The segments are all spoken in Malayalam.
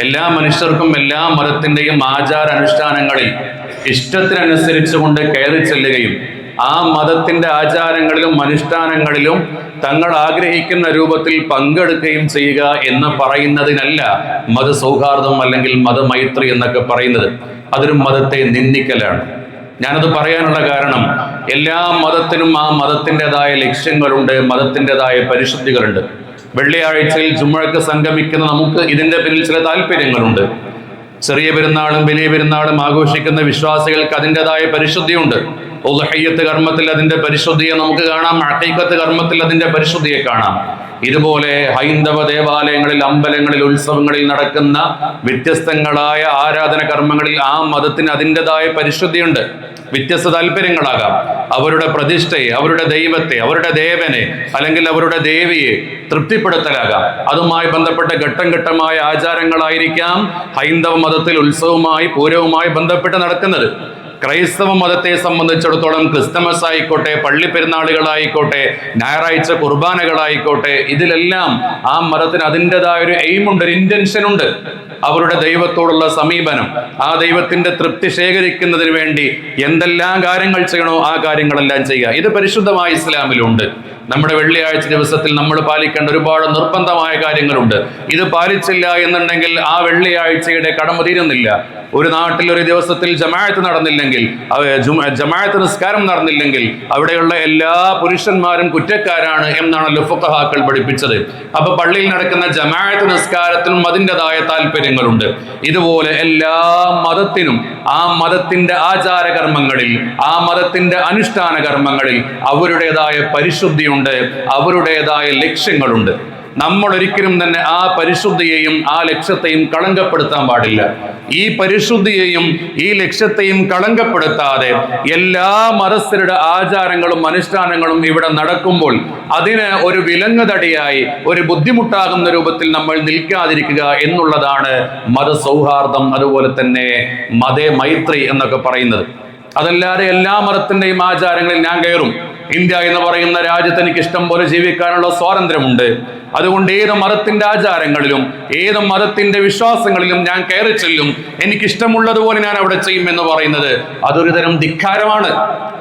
എല്ലാ മനുഷ്യർക്കും എല്ലാ മതത്തിന്റെയും ആചാര അനുഷ്ഠാനങ്ങളിൽ ഇഷ്ടത്തിനനുസരിച്ചുകൊണ്ട് കയറി ചെല്ലുകയും ആ മതത്തിന്റെ ആചാരങ്ങളിലും അനുഷ്ഠാനങ്ങളിലും തങ്ങൾ ആഗ്രഹിക്കുന്ന രൂപത്തിൽ പങ്കെടുക്കുകയും ചെയ്യുക എന്ന് പറയുന്നതിനല്ല മതസൗഹാർദ്ദം അല്ലെങ്കിൽ മതമൈത്രി എന്നൊക്കെ പറയുന്നത്. അതൊരു മതത്തെ നിന്ദിക്കലാണ്. ഞാനത് പറയാനുള്ള കാരണം എല്ലാ മതത്തിനും ആ മതത്തിന്റെതായ ലക്ഷ്യങ്ങളുണ്ട് മതത്തിന്റെതായ പരിശുദ്ധികളുണ്ട്. വെള്ളിയാഴ്ചയിൽ ജുമ്മഴക്ക് സംഗമിക്കുന്ന നമുക്ക് ഇതിന്റെ പിന്നിൽ ചില താല്പര്യങ്ങളുണ്ട്. ചെറിയ പെരുന്നാളും വലിയ പെരുന്നാളും ആഘോഷിക്കുന്ന വിശ്വാസികൾക്ക് അതിന്റെതായ പരിശുദ്ധിയുണ്ട്. ഉൽഹയ്യത്ത് കർമ്മത്തിൽ അതിന്റെ പരിശുദ്ധിയെ നമുക്ക് കാണാം അഹൈക്കത്ത് കർമ്മത്തിൽ അതിന്റെ പരിശുദ്ധിയെ കാണാം. ഇതുപോലെ ഹൈന്ദവ ദേവാലയങ്ങളിൽ അമ്പലങ്ങളിൽ ഉത്സവങ്ങളിൽ നടക്കുന്ന വ്യത്യസ്തങ്ങളായ ആരാധന കർമ്മങ്ങളിൽ ആ മതത്തിന് അതിന്റെതായ പരിശുദ്ധിയുണ്ട്. വ്യത്യസ്ത താല്പര്യങ്ങളാകാം. അവരുടെ പ്രതിഷ്ഠയെ അവരുടെ ദൈവത്തെ അവരുടെ ദേവനെ അല്ലെങ്കിൽ അവരുടെ ദേവിയെ തൃപ്തിപ്പെടുത്തലാകാം. അതുമായി ബന്ധപ്പെട്ട ഘട്ടം ഘട്ടമായ ആചാരങ്ങളായിരിക്കാം ഹൈന്ദവ മതത്തിൽ ഉത്സവവുമായി പൂരവുമായി ബന്ധപ്പെട്ട് നടക്കുന്നത്. ക്രൈസ്തവ മതത്തെ സംബന്ധിച്ചിടത്തോളം ക്രിസ്തമസ് ആയിക്കോട്ടെ പള്ളി പെരുന്നാളുകളായിക്കോട്ടെ ഞായറാഴ്ച കുർബാനകളായിക്കോട്ടെ ഇതിലെല്ലാം ആ മതത്തിന് അതിന്റെതായ ഒരു എയിമുണ്ട് ഒരു ഇന്റൻഷൻ ഉണ്ട് അവരുടെ ദൈവത്തോടുള്ള സമീപനം ആ ദൈവത്തിന്റെ തൃപ്തി ശേഖരിക്കുന്നതിന് വേണ്ടി എന്തെല്ലാം കാര്യങ്ങൾ ചെയ്യണോ ആ കാര്യങ്ങളെല്ലാം ചെയ്യുക. ഇത് പരിശുദ്ധമായ ഇസ്ലാമിലുണ്ട്. നമ്മുടെ വെള്ളിയാഴ്ച ദിവസത്തിൽ നമ്മൾ പാലിക്കേണ്ട ഒരുപാട് നിർബന്ധമായ കാര്യങ്ങളുണ്ട്. ഇത് പാലിച്ചില്ല എന്നുണ്ടെങ്കിൽ ആ വെള്ളിയാഴ്ചയുടെ കടമ തീരുന്നില്ല. ഒരു നാട്ടിൽ ഒരു ദിവസത്തിൽ ജമാഅത്ത് നടന്നില്ലെങ്കിൽ ജമാഅത്ത് നിസ്കാരം നടന്നില്ലെങ്കിൽ അവിടെയുള്ള എല്ലാ പുരുഷന്മാരും കുറ്റക്കാരാണ് എന്നാണ് ഫുഖഹാക്കൾ പഠിപ്പിച്ചത്. അപ്പൊ പള്ളിയിൽ നടക്കുന്ന ജമാഅത്ത് നിസ്കാരത്തിനും അതിന്റെതായ താല്പര്യങ്ങളുണ്ട്. ഇതുപോലെ എല്ലാ മതത്തിനും ആ മതത്തിന്റെ ആചാര കർമ്മങ്ങളിൽ ആ മതത്തിന്റെ അനുഷ്ഠാന കർമ്മങ്ങളിൽ അവരുടേതായ പരിശുദ്ധിയുണ്ട്. അവരുടേതായ ലക്ഷ്യങ്ങളുണ്ട്. നമ്മൾ ഒരിക്കലും തന്നെ ആ പരിശുദ്ധിയെയും ആ ലക്ഷ്യത്തെയും കളങ്കപ്പെടുത്താൻ പാടില്ല. ഈ പരിശുദ്ധിയെയും ഈ ലക്ഷ്യത്തെയും കളങ്കപ്പെടുത്താതെ എല്ലാ മതസ്ഥരുടെ ആചാരങ്ങളും അനുഷ്ഠാനങ്ങളും ഇവിടെ നടക്കുമ്പോൾ അതിന് ഒരു വിലങ്ങുതടിയായി ഒരു ബുദ്ധിമുട്ടാകുന്ന രൂപത്തിൽ നമ്മൾ നിൽക്കാതിരിക്കുക എന്നുള്ളതാണ് മതസൗഹാർദ്ദം അതുപോലെ തന്നെ മതേ മൈത്രി എന്നൊക്കെ പറയുന്നത്. അതല്ലാതെ എല്ലാ മതത്തിന്റെയും ആചാരങ്ങളിൽ ഞാൻ കയറും. ഇന്ത്യ എന്ന് പറയുന്ന രാജ്യത്ത് എനിക്ക് ഇഷ്ടം പോലെ ജീവിക്കാനുള്ള സ്വാതന്ത്ര്യമുണ്ട്. അതുകൊണ്ട് ഏത് മതത്തിന്റെ ആചാരങ്ങളിലും ഏത് മതത്തിന്റെ വിശ്വാസങ്ങളിലും ഞാൻ കയറി ചെല്ലും. എനിക്ക് ഇഷ്ടമുള്ളതുപോലെ ഞാൻ അവിടെ ചെയ്യും എന്ന് പറയുന്നത് അതൊരു തരം ധിക്കാരമാണ്.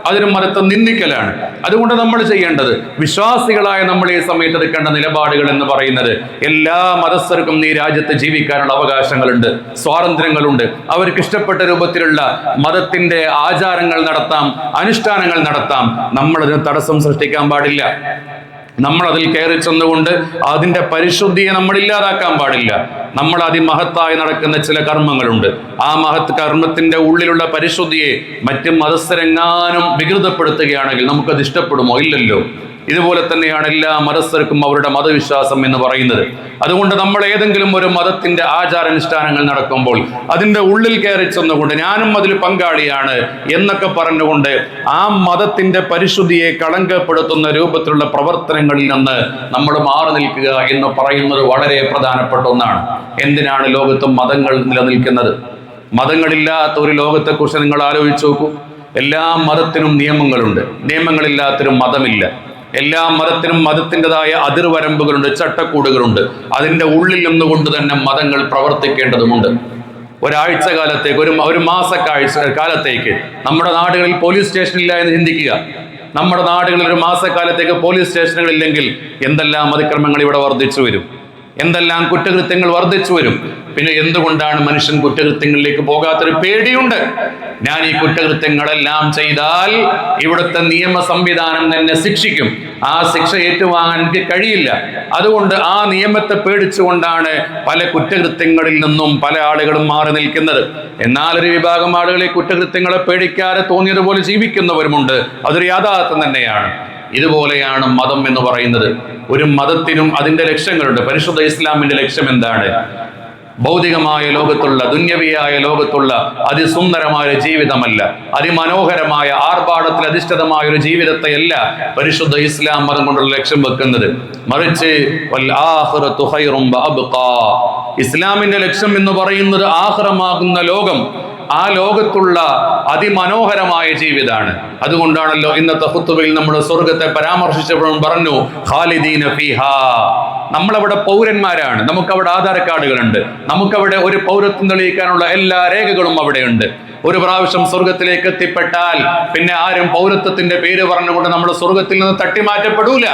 അതൊരു മതത്തെ നിന്ദിക്കലാണ്. അതുകൊണ്ട് നമ്മൾ ചെയ്യേണ്ടത് വിശ്വാസികളായ നമ്മൾ ഈ സമയത്ത് എടുക്കേണ്ട നിലപാടുകൾ എന്ന് പറയുന്നത് എല്ലാ മതസ്ഥർക്കും ഈ രാജ്യത്ത് ജീവിക്കാനുള്ള അവകാശങ്ങളുണ്ട് സ്വാതന്ത്ര്യങ്ങളുണ്ട്. അവർക്ക് ഇഷ്ടപ്പെട്ട രൂപത്തിലുള്ള മതത്തിന്റെ ആചാരങ്ങൾ നടത്താം അനുഷ്ഠാനങ്ങൾ നടത്താം. നമ്മളതിന് തടസ്സം സൃഷ്ടിക്കാൻ പാടില്ല. നമ്മൾ അതിൽ കയറി ചെന്നുകൊണ്ട് അതിന്റെ പരിശുദ്ധിയെ നമ്മൾ ഇല്ലാതാക്കാൻ പാടില്ല. നമ്മൾ അതിമഹത്തായി നടക്കുന്ന ചില കർമ്മങ്ങളുണ്ട്. ആ മഹത് കർമ്മത്തിന്റെ ഉള്ളിലുള്ള പരിശുദ്ധിയെ മറ്റ് മതസ്ഥരെങ്ങാനും വികൃതപ്പെടുത്തുകയാണെങ്കിൽ നമുക്കത് ഇഷ്ടപ്പെടുമോ ഇല്ലല്ലോ. ഇതുപോലെ തന്നെയാണ് എല്ലാ മതസ്ഥർക്കും അവരുടെ മതവിശ്വാസം എന്ന് പറയുന്നത്. അതുകൊണ്ട് നമ്മൾ ഏതെങ്കിലും ഒരു മതത്തിന്റെ ആചാരാനുഷ്ഠാനങ്ങൾ നടക്കുമ്പോൾ അതിന്റെ ഉള്ളിൽ കയറി ചെന്നുകൊണ്ട് ഞാനും അതിൽ പങ്കാളിയാണ് എന്നൊക്കെ പറഞ്ഞുകൊണ്ട് ആ മതത്തിന്റെ പരിശുദ്ധിയെ കളങ്കപ്പെടുത്തുന്ന രൂപത്തിലുള്ള പ്രവർത്തനങ്ങളിൽ നിന്ന് നമ്മൾ മാറി നിൽക്കുക എന്ന് പറയുന്നത് വളരെ പ്രധാനപ്പെട്ട ഒന്നാണ്. എന്തിനാണ് ലോകത്ത് മതങ്ങൾ നിലനിൽക്കുന്നത്? മതങ്ങളില്ലാത്ത ഒരു ലോകത്തെക്കുറിച്ച് നിങ്ങൾ ആലോചിച്ച് നോക്കൂ. എല്ലാ മതത്തിനും നിയമങ്ങളുണ്ട്. നിയമങ്ങളില്ലാത്തൊരു മതമില്ല. എല്ലാ മതത്തിനും മതത്തിന്റെതായ അതിർവരമ്പുകളുണ്ട് ചട്ടക്കൂടുകളുണ്ട്. അതിന്റെ ഉള്ളിൽ നിന്നുകൊണ്ട് തന്നെ മതങ്ങൾ പ്രവർത്തിക്കേണ്ടതുമുണ്ട്. ഒരാഴ്ച കാലത്തേക്ക് ഒരു ഒരു മാസക്കാഴ്ച കാലത്തേക്ക് നമ്മുടെ നാടുകളിൽ പോലീസ് സ്റ്റേഷൻ ഇല്ല എന്ന് ചിന്തിക്കുക. നമ്മുടെ നാടുകളിൽ ഒരു മാസക്കാലത്തേക്ക് പോലീസ് സ്റ്റേഷനുകളില്ലെങ്കിൽ എന്തെല്ലാം അതിക്രമങ്ങൾ ഇവിടെ വർദ്ധിച്ചു വരും? എന്തെല്ലാം കുറ്റകൃത്യങ്ങൾ വർദ്ധിച്ചു വരും? പിന്നെ എന്തുകൊണ്ടാണ് മനുഷ്യൻ കുറ്റകൃത്യങ്ങളിലേക്ക് പോകാത്തൊരു പേടിയുണ്ട്? ഞാൻ ഈ കുറ്റകൃത്യങ്ങളെല്ലാം ചെയ്താൽ ഇവിടുത്തെ നിയമ സംവിധാനം തന്നെ ശിക്ഷിക്കും. ആ ശിക്ഷ ഏറ്റുവാങ്ങാൻ എനിക്ക് കഴിയില്ല. അതുകൊണ്ട് ആ നിയമത്തെ പേടിച്ചുകൊണ്ടാണ് പല കുറ്റകൃത്യങ്ങളിൽ നിന്നും പല ആളുകളും മാറി നിൽക്കുന്നത്. എന്നാൽ ഒരു വിഭാഗം ആളുകൾ ഈ കുറ്റകൃത്യങ്ങളെ പേടിക്കാതെ തോന്നിയതുപോലെ ജീവിക്കുന്നവരുമുണ്ട്. അതൊരു യാഥാർത്ഥ്യം തന്നെയാണ്. ഇതുപോലെയാണ് മതം എന്ന് പറയുന്നത്. ഒരു മതത്തിനും അതിന്റെ ലക്ഷ്യങ്ങളുണ്ട്. പരിശുദ്ധ ഇസ്ലാമിന്റെ ലക്ഷ്യം എന്താണ്? ഭൗതികമായ ലോകത്തുള്ള ദുന്യവിയായ ലോകത്തുള്ള അതിസുന്ദരമായ ജീവിതമല്ല അതിമനോഹരമായ ആർഭാടത്തിൽ അധിഷ്ഠിതമായ ഒരു ജീവിതത്തെയല്ല പരിശുദ്ധ ഇസ്ലാം മതം കൊണ്ടുള്ള ലക്ഷ്യം വെക്കുന്നത് മറിച്ച്. ഇസ്ലാമിന്റെ ലക്ഷ്യം എന്ന് പറയുന്നത് ആഹ്റമാകുന്ന ലോകം ആ ലോകത്തുള്ള അതിമനോഹരമായ ജീവിതമാണ് അതുകൊണ്ടാണല്ലോ ഇന്നത്തെ ഹുത്തുബയിൽ നമ്മൾ സ്വർഗത്തെ പരാമർശിച്ചപ്പോഴും പറഞ്ഞു ഖാലിദീന നമ്മളവിടെ പൗരന്മാരാണ്. നമുക്കവിടെ ആധാർ കാർഡുകളുണ്ട് നമുക്കവിടെ ഒരു പൗരത്വം തെളിയിക്കാനുള്ള എല്ലാ രേഖകളും അവിടെയുണ്ട്. ഒരു പ്രാവശ്യം സ്വർഗത്തിലേക്ക് എത്തിപ്പെട്ടാൽ പിന്നെ ആരും പൗരത്വത്തിന്റെ പേര് പറഞ്ഞുകൊണ്ട് നമ്മൾ സ്വർഗത്തിൽ നിന്ന് തട്ടിമാറ്റപ്പെടൂല.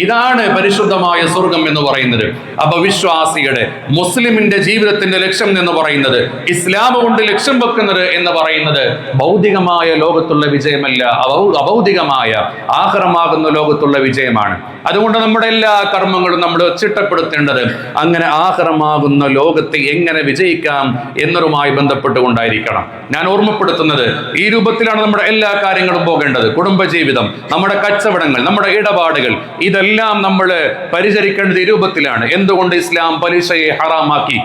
ഇതാണ് പരിശുദ്ധമായ സ്വർഗം എന്ന് പറയുന്നത്. അപ്പൊ വിശ്വാസിയുടെ മുസ്ലിമിന്റെ ജീവിതത്തിന്റെ ലക്ഷ്യം എന്ന് പറയുന്നത് ഇസ്ലാം കൊണ്ട് ലക്ഷ്യം വെക്കുന്നത് എന്ന് പറയുന്നത് ഭൗതികമായ ലോകത്തുള്ള വിജയമല്ല അഭൗ- അഭൗതികമായ ആഹ്റമാകുന്ന ലോകത്തുള്ള വിജയമാണ്. അതുകൊണ്ട് നമ്മുടെ എല്ലാ കർമ്മങ്ങളും നമ്മൾ ചിട്ടപ്പെടുത്തേണ്ടത് അങ്ങനെ ആഹ്റമാകുന്ന ലോകത്തെ എങ്ങനെ വിജയിക്കാം എന്നതുമായി ബന്ധപ്പെട്ടുകൊണ്ടായിരിക്കണം. ഞാൻ ഓർമ്മപ്പെടുത്തുന്നത് ഈ രൂപത്തിലാണ് നമ്മുടെ എല്ലാ കാര്യങ്ങളും പോകേണ്ടത്. കുടുംബജീവിതം നമ്മുടെ കച്ചവടങ്ങൾ നമ്മുടെ ഇടപാടുകൾ ഇതെല്ലാം നമ്മൾ പരിചരിക്കേണ്ടത് ഈ രൂപത്തിലാണ്. എന്തുകൊണ്ട് ഇസ്ലാം പലിശയെ ഹറാമാക്കി?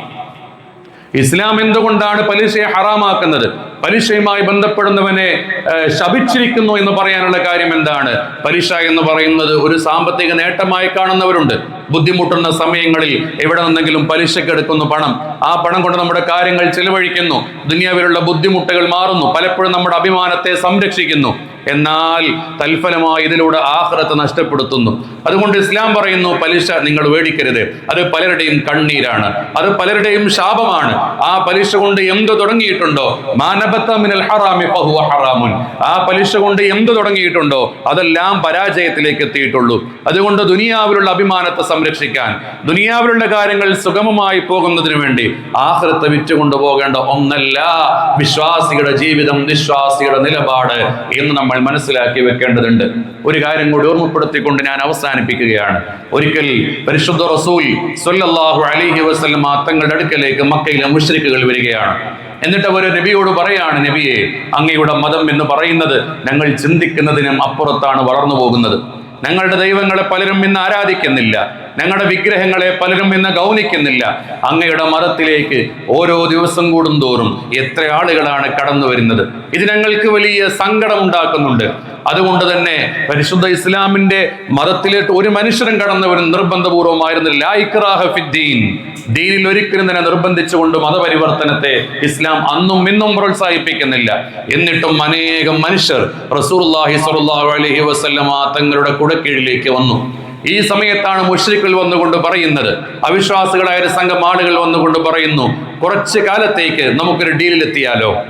ഇസ്ലാം എന്തുകൊണ്ടാണ് പലിശയെ ഹറാമാക്കുന്നത്? പലിശയുമായി ബന്ധപ്പെടുന്നവനെ ശപിച്ചിരിക്കുന്നു എന്ന് പറയാനുള്ള കാര്യം എന്താണ്? പലിശ എന്ന് പറയുന്നത് ഒരു സാമ്പത്തിക നേട്ടമായി കാണുന്നവരുണ്ട്. ബുദ്ധിമുട്ടുന്ന സമയങ്ങളിൽ എവിടെ നിന്നെങ്കിലും പലിശയ്ക്ക് എടുക്കുന്നു പണം. ആ പണം കൊണ്ട് നമ്മുടെ കാര്യങ്ങൾ ചെലവഴിക്കുന്നു. ദുനിയാവിലുള്ള ബുദ്ധിമുട്ടുകൾ മാറുന്നു. പലപ്പോഴും നമ്മുടെ അഭിമാനത്തെ സംരക്ഷിക്കുന്നു. എന്നാൽ തൽഫലമായി ഇതിലൂടെ ആഹ്റത്ത് നഷ്ടപ്പെടുത്തുന്നു. അതുകൊണ്ട് ഇസ്ലാം പറയുന്നു പലിശ നിങ്ങൾ വേടിക്കരുത്. അത് പലരുടെയും കണ്ണീരാണ്. അത് പലരുടെയും ശാപമാണ്. ആ പലിശ കൊണ്ട് എന്ത് തുടങ്ങിയിട്ടുണ്ടോ? മാനബത്ത മിനൽ ഹറാമി ഫഹുവ ഹറാമുൻ. ആ പലിശ കൊണ്ട് എന്ത് തുടങ്ങിയിട്ടുണ്ടോ? അതെല്ലാം പരാജയത്തിലേക്ക് എത്തിയിട്ടുള്ളൂ. അതുകൊണ്ട് ദുനിയാവിലുള്ള അഭിമാനത്തെ സംരക്ഷിക്കാൻ ദുനിയാവിലുള്ള കാര്യങ്ങൾ സുഗമമായി പോകുന്നതിന് വേണ്ടി ആഹ്റത്തെ വിറ്റുകൊണ്ടു പോകേണ്ട ഒന്നല്ല വിശ്വാസിയുടെ ജീവിതം വിശ്വാസിയുടെ നിലപാട് എന്ന് നമ്മൾ മനസ്സിലാക്കി വെക്കേണ്ടതുണ്ട്. ഒരു കാര്യം കൂടി ഓർമ്മപ്പെടുത്തിക്കൊണ്ട് ഞാൻ അവസാനിപ്പിക്കുകയാണ്. ഒരിക്കൽ പരിശുദ്ധ റസൂൽ സൊല്ലാഹു അലിഹി വസ്ലമ തങ്ങളുടെ അടുക്കലേക്ക് മക്കയിലെ മുഷ്രിക്കുകൾ വരികയാണ്. എന്നിട്ട് അവർ നബിയോട് പറയാണ് നബിയെ അങ്ങയുടെ മതം എന്ന് പറയുന്നത് ഞങ്ങൾ ചിന്തിക്കുന്നതിനും അപ്പുറത്താണ് വളർന്നു പോകുന്നത്. ഞങ്ങളുടെ ദൈവങ്ങളെ പലരും ഇന്ന് ആരാധിക്കുന്നില്ല. ഞങ്ങളുടെ വിഗ്രഹങ്ങളെ പലരും ഇന്ന് ഗൗനിക്കുന്നില്ല. അങ്ങയുടെ മതത്തിലേക്ക് ഓരോ ദിവസം കൂടും തോറും എത്ര ആളുകളാണ് കടന്നു വരുന്നത്. ഇത് ഞങ്ങൾക്ക് വലിയ സങ്കടം ഉണ്ടാക്കുന്നുണ്ട്. അതുകൊണ്ട് തന്നെ പരിശുദ്ധ ഇസ്ലാമിന്റെ മതത്തിലേക്ക് ഒരു മനുഷ്യരും കടന്നു വരുന്ന നിർബന്ധപൂർവമായിരുന്നു ഫിദ്ദീൻ. ദീനിൽ ഒരിക്കലും തന്നെ നിർബന്ധിച്ചുകൊണ്ട് മതപരിവർത്തനത്തെ ഇസ്ലാം അന്നും ഇന്നും പ്രോത്സാഹിപ്പിക്കുന്നില്ല. എന്നിട്ടും അനേകം മനുഷ്യർ സ്വല്ലല്ലാഹു അലൈഹി വസല്ലമ തങ്ങളുടെ കുടക്കീഴിലേക്ക് വന്നു. ഈ സമയത്താണ് മുഷ്രിക്കുകൾ വന്നുകൊണ്ട് പറയുന്നത്. അവിശ്വാസികളായ ഒരു സംഘം ആളുകൾ വന്നുകൊണ്ട് പറയുന്നു കുറച്ച് കാലത്തേക്ക് നമുക്കൊരു ഡീലിലെത്തിയാലോ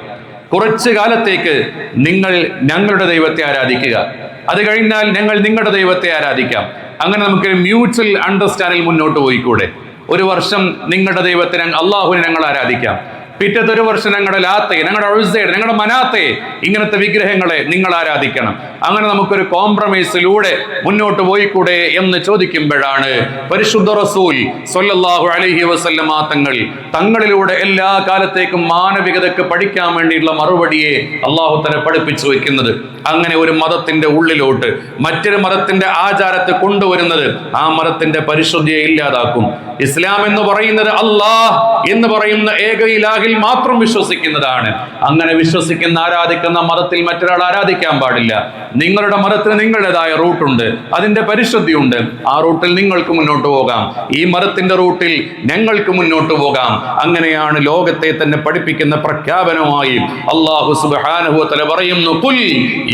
കുറച്ച് കാലത്തേക്ക് നിങ്ങൾ ഞങ്ങളുടെ ദൈവത്തെ ആരാധിക്കുക. അത് കഴിഞ്ഞാൽ ഞങ്ങൾ നിങ്ങളുടെ ദൈവത്തെ ആരാധിക്കാം. അങ്ങനെ നമുക്കൊരു മ്യൂച്വൽ അണ്ടർസ്റ്റാൻഡിൽ മുന്നോട്ട് പോയിക്കൂടെ. ഒരു വർഷം നിങ്ങളുടെ ദൈവത്തെ അള്ളാഹുവിനെ ഞങ്ങൾ ആരാധിക്കാം. പിറ്റത്തെ ഒരു വർഷം ഞങ്ങളുടെ ലാത്തെ ഞങ്ങളുടെ ഒഴുസയുടെ ഞങ്ങളുടെ മനാത്തെ ഇങ്ങനത്തെ വിഗ്രഹങ്ങളെ നിങ്ങൾ ആരാധിക്കണം. അങ്ങനെ നമുക്കൊരു കോംപ്രമൈസിലൂടെ മുന്നോട്ട് പോയിക്കൂടെ എന്ന് ചോദിക്കുമ്പോഴാണ് പരിശുദ്ധ റസൂൽ സൊല്ലാഹു അലഹി വസല്ലമ തങ്ങൾ തങ്ങളിലൂടെ എല്ലാ കാലത്തേക്കും മാനവികതയ്ക്ക് പഠിക്കാൻ വേണ്ടിയുള്ള മറുപടിയെ അള്ളാഹു തന്നെ പഠിപ്പിച്ചു വെക്കുന്നത്. അങ്ങനെ ഒരു മതത്തിന്റെ ഉള്ളിലോട്ട് മറ്റൊരു മതത്തിന്റെ ആചാരത്തെ കൊണ്ടുവരുന്നത് ആ മതത്തിന്റെ പരിശുദ്ധിയെ ഇല്ലാതാക്കും. ഇസ്ലാം എന്ന് പറയുന്നത് അള്ളാഹ് എന്ന് പറയുന്ന ഏക ഇലാഹിൽ മാത്രം വിശ്വസിക്കുന്നതാണ്. അങ്ങനെ വിശ്വസിക്കുന്ന ആരാധിക്കുന്ന മതത്തിൽ മറ്റൊരാൾ ആരാധിക്കാൻ പാടില്ല. നിങ്ങളുടെ മതത്തിന് നിങ്ങളുടേതായ റൂട്ടുണ്ട് അതിന്റെ പരിശുദ്ധിയുണ്ട്. ആ റൂട്ടിൽ നിങ്ങൾക്ക് മുന്നോട്ട് പോകാം. ഈ മതത്തിന്റെ റൂട്ടിൽ ഞങ്ങൾക്ക് മുന്നോട്ട് പോകാം. അങ്ങനെയാണ് ലോകത്തെ തന്നെ പഠിപ്പിക്കുന്ന പ്രഖ്യാപനമായി അള്ളാഹു തആല പറയുന്നു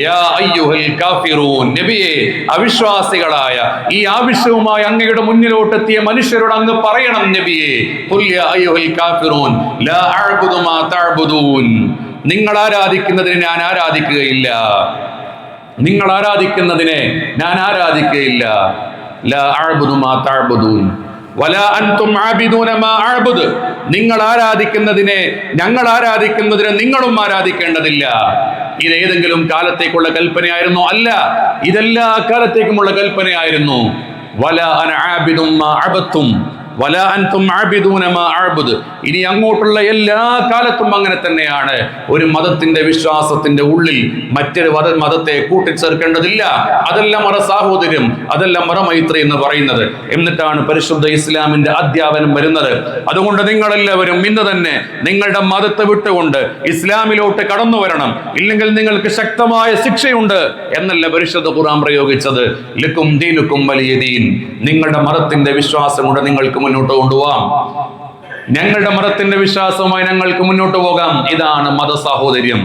യാ അയ്യുഹൽ അവിശ്വാസികളായ ഈ ആവശ്യവുമായി അങ്ങയുടെ മുന്നിലോട്ടെത്തിയ മനുഷ്യരോട് അങ്ങ് പറയണം നബിയെ. യാ അയ്യുഹൽ കാഫിറൂൻ. ലാ നിങ്ങൾ ആരാധിക്കുന്നതിനെ ഞാൻ ആരാധിക്കുകയില്ല. നിങ്ങൾ ആരാധിക്കുന്നതിനെ ഞാൻ ആരാധിക്കുകയില്ല. നിങ്ങൾ ആരാധിക്കുന്നതിനെ ഞങ്ങൾ ആരാധിക്കുന്നതിനെ നിങ്ങളും ആരാധിക്കേണ്ടതില്ല. ഇത് ഏതെങ്കിലും കാലത്തേക്കുള്ള കൽപ്പനയായിരുന്നോ? അല്ല. ഇതെല്ലാ കാലത്തേക്കുമുള്ള കൽപ്പനയായിരുന്നു. വല അന ആബിദും അൻതും ഇനി അങ്ങോട്ടുള്ള എല്ലാ കാലത്തും അങ്ങനെ തന്നെയാണ്. ഒരു മതത്തിന്റെ വിശ്വാസത്തിന്റെ ഉള്ളിൽ മറ്റൊരു മത മതത്തെ കൂട്ടിച്ചേർക്കേണ്ടതില്ല. അതല്ല മറ സാഹോദര്യം അതല്ല മറമൈത്രി എന്ന് പറയുന്നത്. എന്നിട്ടാണ് പരിശുദ്ധ ഇസ്ലാമിന്റെ അധ്യാപനം വരുന്നത്. അതുകൊണ്ട് നിങ്ങളെല്ലാവരും ഇന്ന് തന്നെ നിങ്ങളുടെ മതത്തെ വിട്ടുകൊണ്ട് ഇസ്ലാമിലോട്ട് കടന്നു വരണം. ഇല്ലെങ്കിൽ നിങ്ങൾക്ക് ശക്തമായ ശിക്ഷയുണ്ട് എന്നല്ല പരിശുദ്ധ ഖുർആൻ പ്രയോഗിച്ചത്. ലക്കും ദീനുക്കും വലിയ ദീൻ. നിങ്ങളുടെ മതത്തിന്റെ വിശ്വാസം കൊണ്ട് നിങ്ങൾക്ക് മുന്നോട്ട് കൊണ്ടുപോകാം ഞങ്ങളുടെ മതത്തിന്റെ വിശ്വാസവുമായി ഞങ്ങൾക്ക് മുന്നോട്ട് പോകാം. ഇതാണ് മത സാഹോദര്യം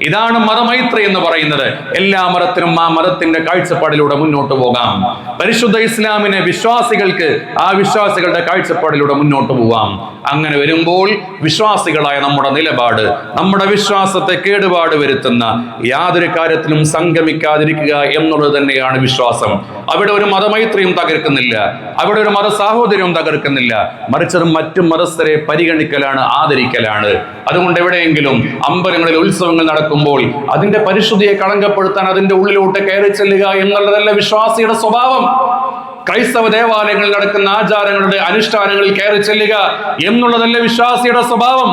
ഇതാണ് മതമൈത്രി എന്ന് പറയുന്നത്. എല്ലാ മതത്തിനും ആ മതത്തിന്റെ കാഴ്ചപ്പാടിലൂടെ മുന്നോട്ട് പോകാം. പരിശുദ്ധ ഇസ്ലാമിനെ വിശ്വാസികൾക്ക് ആ വിശ്വാസികളുടെ കാഴ്ചപ്പാടിലൂടെ മുന്നോട്ട് പോകാം അങ്ങനെ വരുമ്പോൾ വിശ്വാസികളായ നമ്മുടെ നിലപാട് നമ്മുടെ വിശ്വാസത്തെ കേടുപാട് വരുത്തുന്ന യാതൊരു കാര്യത്തിലും സംഗമിക്കാതിരിക്കുക എന്നുള്ളത് തന്നെയാണ് വിശ്വാസം. അവിടെ ഒരു മതമൈത്രിയും തകർക്കുന്നില്ല. അവിടെ ഒരു മത സാഹോദര്യവും തകർക്കുന്നില്ല. മറിച്ച് മറ്റു മതസ്ഥരെ പരിഗണിക്കലാണ് ആദരിക്കലാണ്. അതുകൊണ്ട് എവിടെയെങ്കിലും അമ്പലങ്ങളിൽ ഉത്സവങ്ങൾ നടക്കുമ്പോൾ അതിന്റെ പരിശുദ്ധിയെ കളങ്കപ്പെടുത്താൻ അതിന്റെ ഉള്ളിലോട്ട് കയറി ചെല്ലുക എന്നുള്ളതല്ല വിശ്വാസിയുടെ സ്വഭാവം. ക്രൈസ്തവ ദേവാലയങ്ങളിൽ നടക്കുന്ന ആചാരങ്ങളുടെ അനുഷ്ഠാനങ്ങളിൽ കയറി ചെല്ലുക എന്നുള്ളതല്ല വിശ്വാസിയുടെ സ്വഭാവം.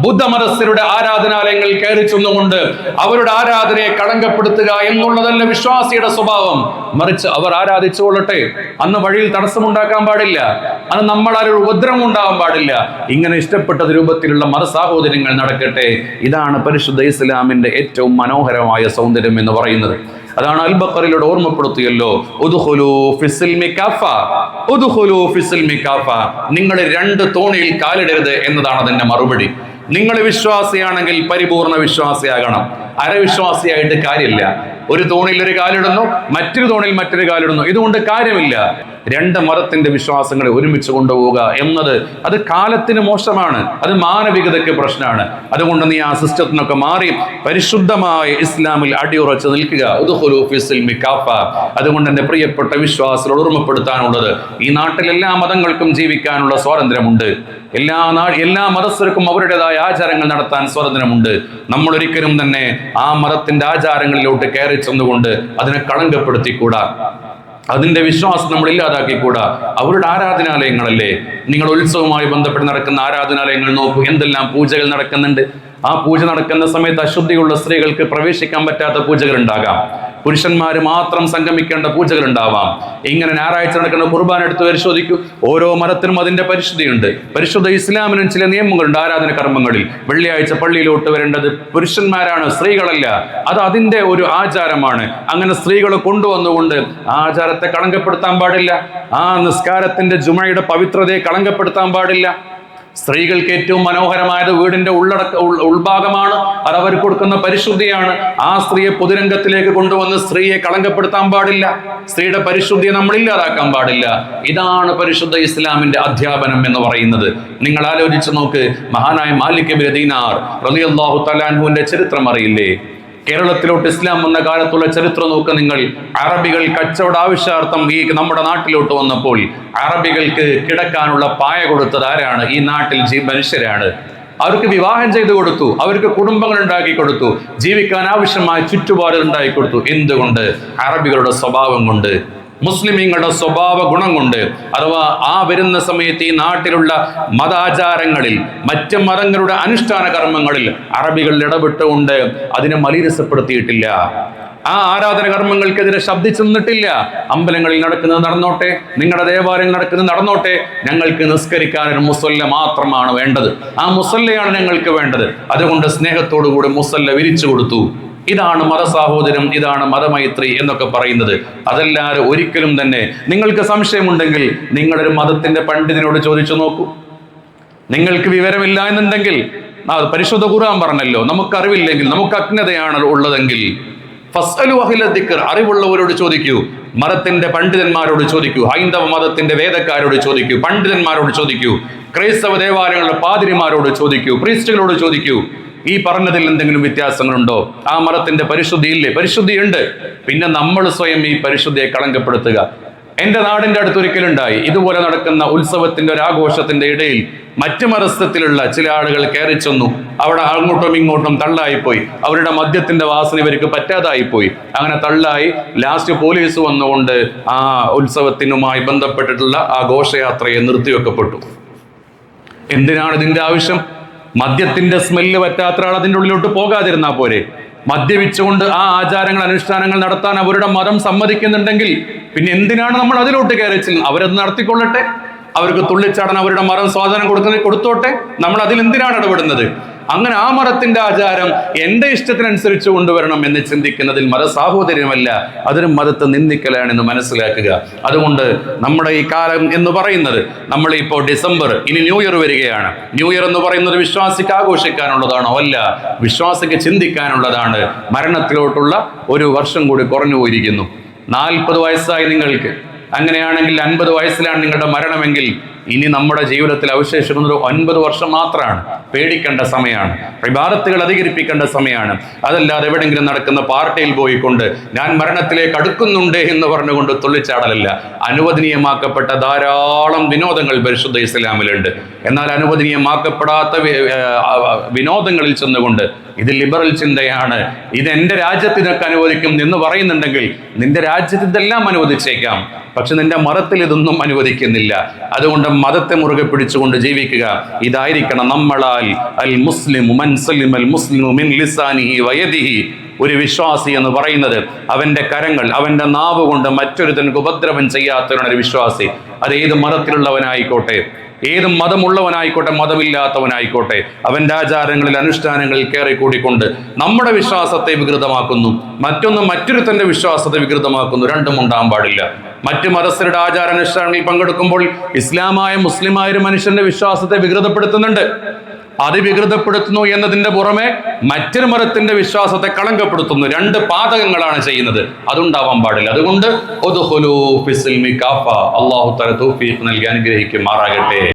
ബുദ്ധമതസ്ഥരുടെ ആരാധനാലയങ്ങൾ കയറി ചെന്നുകൊണ്ട് അവരുടെ ആരാധനയെ കളങ്കപ്പെടുത്തുക എന്നുള്ളതല്ല വിശ്വാസിയുടെ സ്വഭാവം. മറിച്ച് അവർ ആരാധിച്ചുകൊള്ളട്ടെ അന്ന് വഴിയിൽ തടസ്സമുണ്ടാക്കാൻ പാടില്ല. അന്ന് ഒരു ഉപദ്രവം ഉണ്ടാവാൻ പാടില്ല. ഇങ്ങനെ ഇഷ്ടപ്പെട്ട രൂപത്തിലുള്ള മതസാഹോദര്യങ്ങൾ നടക്കട്ടെ. ഇതാണ് പരിശുദ്ധ ഇസ്ലാമിന്റെ ഏറ്റവും മനോഹരമായ സൗന്ദര്യം എന്ന് പറയുന്നത്. അതാണ് അൽ ബക്കറിലൂടെ ഓർമ്മപ്പെടുത്തിയല്ലോ. നിങ്ങൾ രണ്ട് തോണിയിൽ കാലിടരുത് എന്നതാണ് അതിന്റെ മറുപടി. നിങ്ങൾ വിശ്വാസിയാണെങ്കിൽ പരിപൂർണ വിശ്വാസിയാകണം. അരവിശ്വാസിയായിട്ട് കാര്യമില്ല. ഒരു തോണിയിൽ ഒരു കാലിടുന്നു മറ്റൊരു തോണിയിൽ മറ്റൊരു കാലിടുന്നു. ഇതുകൊണ്ട് കാര്യമില്ല. രണ്ട് മതത്തിന്റെ വിശ്വാസങ്ങളെ ഒരുമിച്ച് കൊണ്ടുപോവുക എന്നത് അത് കാലത്തിന് മോശമാണ്. അത് മാനവികതയ്ക്ക് പ്രശ്നമാണ്. അതുകൊണ്ട് നീ ആ സിസ്റ്റത്തിനൊക്കെ മാറി പരിശുദ്ധമായ ഇസ്ലാമിൽ അടിയുറച്ച് നിൽക്കുക. അതുകൊണ്ട് എന്റെ പ്രിയപ്പെട്ട വിശ്വാസികൾ ഓർമ്മപ്പെടുത്താനുള്ളത് ഈ നാട്ടിൽ എല്ലാ മതങ്ങൾക്കും ജീവിക്കാനുള്ള സ്വാതന്ത്ര്യമുണ്ട്. എല്ലാ നാ എല്ലാ മതസ്ഥർക്കും അവരുടേതായ ആചാരങ്ങൾ നടത്താൻ സ്വാതന്ത്ര്യമുണ്ട്. നമ്മൾ ഒരിക്കലും തന്നെ ആ മതത്തിന്റെ ആചാരങ്ങളിലോട്ട് കയറി ചെന്നുകൊണ്ട് അതിനെ കളങ്കപ്പെടുത്തി കളങ്കപ്പെടുത്തിക്കൂടാ? അതിന്റെ വിശ്വാസം നമ്മൾ ഇല്ലാതാക്കിക്കൂടാ? അവരുടെ ആരാധനാലയങ്ങളല്ലേ? നിങ്ങൾ ഉത്സവമായി ബന്ധപ്പെട്ട് നടക്കുന്ന ആരാധനാലയങ്ങൾ നോക്കൂ. എന്തെല്ലാം പൂജകൾ നടക്കുന്നുണ്ട്? ആ പൂജ നടക്കുന്ന സമയത്ത് അശുദ്ധിയുള്ള സ്ത്രീകൾക്ക് പ്രവേശിക്കാൻ പറ്റാത്ത പൂജകൾ ഉണ്ടാകാം പുരുഷന്മാർ മാത്രം സംഗമിക്കേണ്ട പൂജകൾ ഉണ്ടാവാം ഇങ്ങനെ ഞായറാഴ്ച നടക്കുന്ന കുർബാന എടുത്ത് പരിശോധിക്കൂ. ഓരോ മതത്തിനും അതിന്റെ പരിശുദ്ധിയുണ്ട്. പരിശുദ്ധ ഇസ്ലാമിനും ചില നിയമങ്ങളുണ്ട് ആരാധന കർമ്മങ്ങളിൽ. വെള്ളിയാഴ്ച പള്ളിയിലോട്ട് വരേണ്ടത് പുരുഷന്മാരാണ് സ്ത്രീകളല്ല. അത് അതിന്റെ ഒരു ആചാരമാണ്. അങ്ങനെ സ്ത്രീകളെ കൊണ്ടുവന്നുകൊണ്ട് ആ ആചാരത്തെ കളങ്കപ്പെടുത്താൻ പാടില്ല. ആ നിസ്കാരത്തിന്റെ ജുമയുടെ പവിത്രതയെ കളങ്കപ്പെടുത്താൻ പാടില്ല. സ്ത്രീകൾക്ക് ഏറ്റവും മനോഹരമായത് വീടിന്റെ ഉള്ളടക്ക ഉൾ- ഉൾഭാഗമാണ്. അത് അവർ കൊടുക്കുന്ന പരിശുദ്ധിയാണ്. ആ സ്ത്രീയെ പൊതുരംഗത്തിലേക്ക് കൊണ്ടുവന്ന് സ്ത്രീയെ കളങ്കപ്പെടുത്താൻ പാടില്ല. സ്ത്രീയുടെ പരിശുദ്ധിയെ നമ്മൾ ഇല്ലാതാക്കാൻ പാടില്ല. ഇതാണ് പരിശുദ്ധ ഇസ്ലാമിന്റെ അധ്യാപനം എന്ന് പറയുന്നത്. നിങ്ങൾ ആലോചിച്ച് നോക്ക്. മഹാനായ മാലിക് ബിൻ ദീനാർ റളിയല്ലാഹു തലാൻഹുവിന്റെ ചരിത്രം അറിയില്ലേ? കേരളത്തിലോട്ട് ഇസ്ലാം വന്ന കാലത്തുള്ള ചരിത്രം നോക്ക് നിങ്ങൾ. അറബികൾ കച്ചവട ആവശ്യാർത്ഥം ഈ നമ്മുടെ നാട്ടിലോട്ട് വന്നപ്പോൾ അറബികൾക്ക് കിടക്കാനുള്ള പായ കൊടുത്തത് ആരാണ്? ഈ നാട്ടിൽ ജീ മനുഷ്യരാണ്. അവർക്ക് വിവാഹം ചെയ്തു കൊടുത്തു. അവർക്ക് കുടുംബങ്ങൾ ഉണ്ടാക്കി കൊടുത്തു. ജീവിക്കാൻ ആവശ്യമായ ചുറ്റുപാടുകൾ ഉണ്ടാക്കി കൊടുത്തു. എന്തുകൊണ്ട്? അറബികളുടെ സ്വഭാവം കൊണ്ട്. മുസ്ലിമീങ്ങളുടെ സ്വഭാവ ഗുണം കൊണ്ട് അഥവാ ആ വരുന്ന സമയത്ത് ഈ നാട്ടിലുള്ള മതാചാരങ്ങളിൽ മറ്റ് മതങ്ങളുടെ അനുഷ്ഠാന കർമ്മങ്ങളിൽ അറബികൾ ഇടപെട്ടുകൊണ്ട് അതിനെ മലിരസപ്പെടുത്തിയിട്ടില്ല. ആ ആരാധന കർമ്മങ്ങൾക്കെതിരെ ശബ്ദിച്ചു നിന്നിട്ടില്ല. അമ്പലങ്ങളിൽ നടക്കുന്നത് നടന്നോട്ടെ നിങ്ങളുടെ ദേവാലയങ്ങൾ നടക്കുന്നത് നടന്നോട്ടെ ഞങ്ങൾക്ക് നിസ്കരിക്കാൻ ഒരു മുസല്ല മാത്രമാണ് വേണ്ടത്. ആ മുസല്ലയാണ് ഞങ്ങൾക്ക് വേണ്ടത്. അതുകൊണ്ട് സ്നേഹത്തോടു കൂടി മുസല്ല വിരിച്ചു കൊടുത്തു. ഇതാണ് മതസാഹോദര്യം ഇതാണ് മതമൈത്രി എന്നൊക്കെ പറയുന്നത്. അതല്ലാതെ ഒരിക്കലും തന്നെ നിങ്ങൾക്ക് സംശയമുണ്ടെങ്കിൽ നിങ്ങളൊരു മതത്തിന്റെ പണ്ഡിതനോട് ചോദിച്ചു നോക്കൂ. നിങ്ങൾക്ക് വിവരമില്ല എന്നുണ്ടെങ്കിൽ പരിശുദ്ധ ഖുർആൻ പറഞ്ഞല്ലോ നമുക്ക് അറിവില്ലെങ്കിൽ നമുക്ക് അജ്ഞതയാണ് ഉള്ളതെങ്കിൽ. ഫസ്അലു അഹിലദിക്കർ അറിവുള്ളവരോട് ചോദിക്കൂ. മതത്തിന്റെ പണ്ഡിതന്മാരോട് ചോദിക്കൂ. ഹൈന്ദവ മതത്തിന്റെ വേദക്കാരോട് ചോദിക്കൂ. പണ്ഡിതന്മാരോട് ചോദിക്കൂ. ക്രൈസ്തവ ദേവാലയങ്ങളുടെ പാതിരിമാരോട് ചോദിക്കൂ. പ്രീസ്റ്റുകളോട് ചോദിക്കൂ. ഈ പറഞ്ഞതിൽ എന്തെങ്കിലും വ്യത്യാസങ്ങളുണ്ടോ? ആ മരത്തിന്റെ പരിശുദ്ധി ഇല്ലേ പരിശുദ്ധിയുണ്ട്. പിന്നെ നമ്മൾ സ്വയം ഈ പരിശുദ്ധിയെ കളങ്കപ്പെടുത്തുക. എന്റെ നാടിന്റെ അടുത്ത് ഒരിക്കലുണ്ടായി ഇതുപോലെ നടക്കുന്ന ഉത്സവത്തിന്റെ ഒരു ആഘോഷത്തിന്റെ ഇടയിൽ മറ്റു മതസ്ഥത്തിലുള്ള ചില ആളുകൾ കയറി ചെന്നു. അവിടെ അങ്ങോട്ടും ഇങ്ങോട്ടും തള്ളായിപ്പോയി. അവരുടെ മദ്യത്തിന്റെ വാസന ഇവർക്ക് പറ്റാതായിപ്പോയി. അങ്ങനെ തള്ളായി. ലാസ്റ്റ് പോലീസ് വന്നുകൊണ്ട് ആ ഉത്സവത്തിനുമായി ബന്ധപ്പെട്ടിട്ടുള്ള ആ ഘോഷയാത്രയെ നിർത്തിവെക്കപ്പെട്ടു. എന്തിനാണ് ഇതിന്റെ ആവശ്യം? മദ്യത്തിന്റെ സ്മെല്ല് പറ്റാത്ത ആൾ അതിന്റെ ഉള്ളിലോട്ട് പോകാതിരുന്നാ പോരെ. മദ്യപിച്ചുകൊണ്ട് ആ ആചാരങ്ങൾ അനുഷ്ഠാനങ്ങൾ നടത്താൻ അവരുടെ മതം സമ്മതിക്കുന്നുണ്ടെങ്കിൽ പിന്നെ എന്തിനാണ് നമ്മൾ അതിലോട്ട് കയറി വെച്ചത് അവരത് നടത്തിക്കൊള്ളട്ടെ. അവർക്ക് തുള്ളിച്ചാടാൻ അവരുടെ മതം സ്വാതന്ത്ര്യം കൊടുക്കുന്ന കൊടുത്തോട്ടെ. നമ്മൾ അതിൽ എന്തിനാണ് ഇടപെടുന്നത്? അങ്ങനെ ആ മതത്തിന്റെ ആചാരം എന്റെ ഇഷ്ടത്തിനനുസരിച്ച് കൊണ്ടുവരണം എന്ന് ചിന്തിക്കുന്നതിൽ മതസാഹോദര്യമല്ല. അതൊരു മതത്തെ നിന്ദിക്കലാണ് എന്ന് മനസ്സിലാക്കുക. അതുകൊണ്ട് നമ്മുടെ ഈ കാലം എന്ന് പറയുന്നത് നമ്മൾ ഇപ്പോൾ ഡിസംബർ ഇനി ന്യൂ ഇയർ വരികയാണ്. ന്യൂ ഇയർ എന്ന് പറയുന്നത് വിശ്വാസിക്ക് ആഘോഷിക്കാനുള്ളതാണോ? അല്ല. വിശ്വാസിക്ക് ചിന്തിക്കാനുള്ളതാണ്. മരണത്തിലോട്ടുള്ള ഒരു വർഷം കൂടി കുറഞ്ഞു പോയിരിക്കുന്നു. നാൽപ്പത് വയസ്സായി നിങ്ങൾക്ക്. അങ്ങനെയാണെങ്കിൽ അൻപത് വയസ്സിലാണ് നിങ്ങളുടെ മരണമെങ്കിൽ ഇനി നമ്മുടെ ജീവിതത്തിൽ അവശേഷിക്കുന്നത് ഒൻപത് വർഷം മാത്രമാണ് പേടിക്കേണ്ട സമയമാണ് വിവാദത്തുകൾ അധികരിപ്പിക്കേണ്ട സമയമാണ് അതല്ലാതെ എവിടെയെങ്കിലും നടക്കുന്ന പാർട്ടിയിൽ പോയിക്കൊണ്ട് ഞാൻ മരണത്തിലേക്ക് അടുക്കുന്നുണ്ട് എന്ന് പറഞ്ഞുകൊണ്ട് തുള്ളിച്ചാടലല്ല. അനുവദനീയമാക്കപ്പെട്ട ധാരാളം വിനോദങ്ങൾ പരിശുദ്ധ ഇസ്ലാമിലുണ്ട്. എന്നാൽ അനുവദനീയമാക്കപ്പെടാത്ത വിനോദങ്ങളിൽ ചെന്നുകൊണ്ട് ഇത് ലിബറൽ ചിന്തയാണ്. ഇത് എന്റെ രാജ്യത്തിനൊക്കെ അനുവദിക്കും എന്ന് പറയുന്നുണ്ടെങ്കിൽ നിന്റെ രാജ്യത്തിതെല്ലാം അനുവദിച്ചേക്കാം. പക്ഷെ നിന്റെ മതത്തിൽ ഇതൊന്നും അനുവദിക്കുന്നില്ല. അതുകൊണ്ട് മതത്തെ മുറുകെ പിടിച്ചുകൊണ്ട് ജീവിക്കുക. ഇതായിരിക്കണം നമ്മളാൽ അൽ മുസ്ലിം അൽ മുസ്ലിം മിൻ ഒരു വിശ്വാസി എന്ന് പറയുന്നത് അവന്റെ കരങ്ങൾ അവന്റെ നാവ് കൊണ്ട് മറ്റൊരുത്തനക്ക് ഉപദ്രവം ചെയ്യാത്തവനാണ് ഒരു വിശ്വാസി. അത് ഏത് മതത്തിലുള്ളവനായിക്കോട്ടെ? ഏത് മതമുള്ളവനായിക്കോട്ടെ മതമില്ലാത്തവനായിക്കോട്ടെ അവന്റെ ആചാരങ്ങളിൽ അനുഷ്ഠാനങ്ങളിൽ കയറി കൂടിക്കൊണ്ട് നമ്മുടെ വിശ്വാസത്തെ വികൃതമാക്കുന്നു. മറ്റൊന്ന് മറ്റൊരു തന്റെ വിശ്വാസത്തെ വികൃതമാക്കുന്നു. രണ്ടും ഉണ്ടാകാൻ പാടില്ല. മറ്റു മതസ്ഥരുടെ ആചാരാനുഷ്ഠാനങ്ങളിൽ പങ്കെടുക്കുമ്പോൾ ഇസ്ലാമായ മുസ്ലിമായ ഒരു മനുഷ്യന്റെ വിശ്വാസത്തെ വികൃതപ്പെടുത്തുന്നുണ്ട്. അത് എന്നതിന്റെ പുറമെ മറ്റൊരു മതത്തിന്റെ വിശ്വാസത്തെ കളങ്കപ്പെടുത്തുന്നു. രണ്ട് പാതകങ്ങളാണ് ചെയ്യുന്നത്. അതുണ്ടാവാൻ പാടില്ല. അതുകൊണ്ട് ഒതുഹുലൂ ഫിസ്സിൽ മികാഫ. അള്ളാഹു തല തൗഫീഖ് നൽകി അനുഗ്രഹിക്കുമാറാകട്ടെ.